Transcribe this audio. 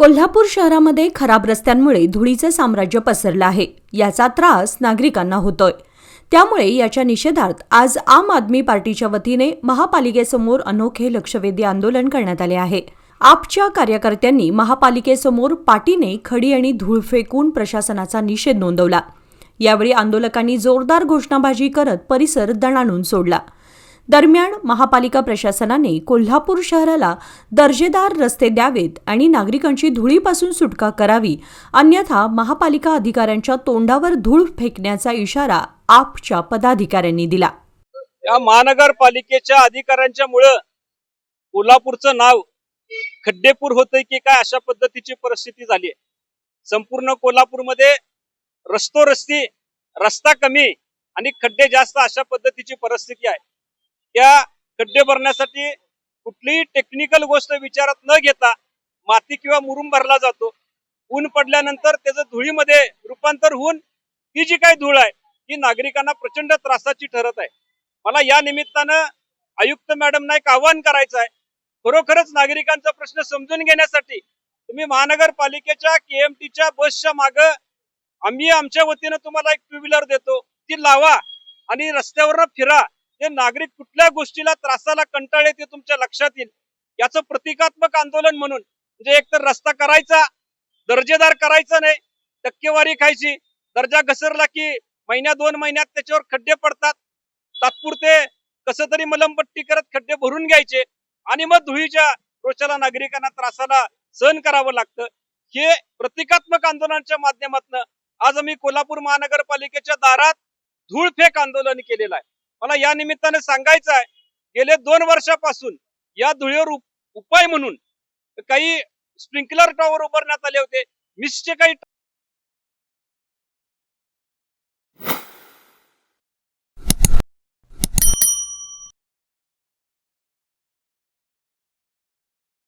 कोल्हापूर शहरामध्ये खराब रस्त्यांमुळे धुळीचं साम्राज्य पसरलं आहे. याचा त्रास नागरिकांना होतोय. त्यामुळे याच्या निषेधार्थ आज आम आदमी पार्टीच्या वतीने महापालिकेसमोर अनोखे लक्षवेधी आंदोलन करण्यात आले आहे. आपच्या कार्यकर्त्यांनी महापालिकेसमोर पाटीने खडी आणि धूळ फेकून प्रशासनाचा निषेध नोंदवला. यावेळी आंदोलकांनी जोरदार घोषणाबाजी करत परिसर दणाणून सोडला. दरम्यान महापालिका प्रशासनाने कोल्हापूर शहराला दर्जेदार रस्ते द्यावेत आणि नागरिकांची धुळीपासून सुटका करावी अन्यथा महापालिका अधिकाऱ्यांच्या तोंडावर धूळ फेकण्याचा इशारा आपच्या पदाधिकाऱ्यांनी दिला. या महानगरपालिकेच्या अधिकाऱ्यांच्या मुळे कोल्हापूरचं नाव खड्डेपूर होतंय की काय अशा पद्धतीची परिस्थिती झाली आहे. संपूर्ण कोल्हापूरमध्ये रस्तो रस्ती रस्ता कमी आणि खड्डे जास्त अशा पद्धतीची परिस्थिती आहे. त्या खड्डे भरण्यासाठी कुठलीही टेक्निकल गोष्ट विचारात न घेता माती किंवा मुरुम भरला जातो. ऊन पडल्यानंतर त्याचं धुळीमध्ये रूपांतर होऊन ही जी काही धूळ आहे ही नागरिकांना प्रचंड त्रासाची ठरत आहे. मला या निमित्तानं आयुक्त मॅडमना एक आवाहन करायचं आहे. खरोखरच नागरिकांचा प्रश्न समजून घेण्यासाठी तुम्ही महानगरपालिकेच्या केएमटीच्या बसच्या माग आम्ही आमच्या वतीनं तुम्हाला एक टू व्हीलर देतो. ती लावा आणि रस्त्यावर फिरा. हे नागरिक कुठल्या गोष्टीला त्रासाला कंटाळे ते तुमच्या लक्षात येईल. याचं प्रतिकात्मक आंदोलन म्हणून म्हणजे एक तर रस्ता करायचा दर्जेदार करायचा नाही टक्केवारी खायची दर्जा घसरला की महिन्या दोन महिन्यात त्याच्यावर खड्डे पडतात. तात्पुरते कसं तरी मलमपट्टी करत खड्डे भरून घ्यायचे आणि मग धुळीच्या रोषाला नागरिकांना त्रासाला सहन करावं लागतं. हे प्रतिकात्मक आंदोलनाच्या माध्यमातून आज आम्ही कोल्हापूर महानगरपालिकेच्या दारात धूळफेक आंदोलन केलेलं आहे. मला या निमित्ताने सांगायचं आहे गेले दोन वर्षापासून या धुळीवर उपाय म्हणून काही स्प्रिंकलर टॉवर उभारण्यात आले होते. मिसचे काही